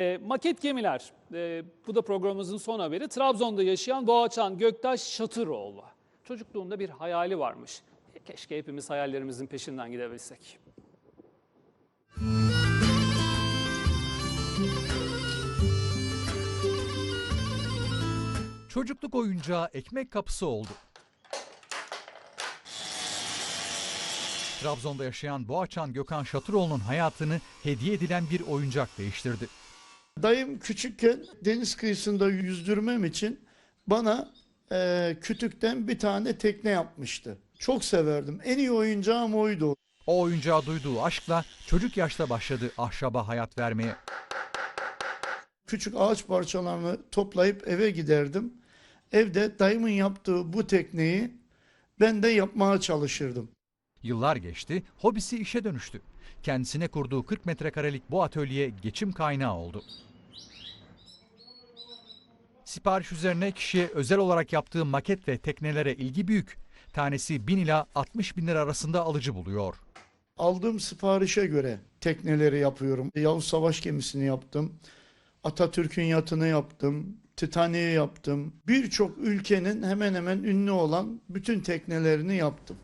E, maket gemiler, e, bu da programımızın son haberi. Trabzon'da yaşayan Boğaçan Göktaş Şatıroğlu. Çocukluğunda bir hayali varmış. Keşke hepimiz hayallerimizin peşinden gidebilsek. Çocukluk oyuncağı ekmek kapısı oldu. Trabzon'da yaşayan Boğaçan Gökhan Şatıroğlu'nun hayatını hediye edilen bir oyuncak değiştirdi. Dayım küçükken deniz kıyısında yüzdürmem için bana eee kütükten bir tane tekne yapmıştı. Çok severdim. En iyi oyuncağım oydu. O oyuncağa duyduğu aşkla çocuk yaşta başladı ahşaba hayat vermeye. Küçük ağaç parçalarını toplayıp eve giderdim. Evde dayımın yaptığı bu tekneyi ben de yapmaya çalışırdım. Yıllar geçti, hobisi işe dönüştü. Kendisine kurduğu 40 metrekarelik bu atölye geçim kaynağı oldu. Sipariş üzerine kişiye özel olarak yaptığı maket ve teknelere ilgi büyük. Tanesi 1000 ila 60 bin lira arasında alıcı buluyor. Aldığım siparişe göre tekneleri yapıyorum. Yavuz Savaş gemisini yaptım. Atatürk'ün yatını yaptım. Titanic'i yaptım. Birçok ülkenin hemen hemen ünlü olan bütün teknelerini yaptım.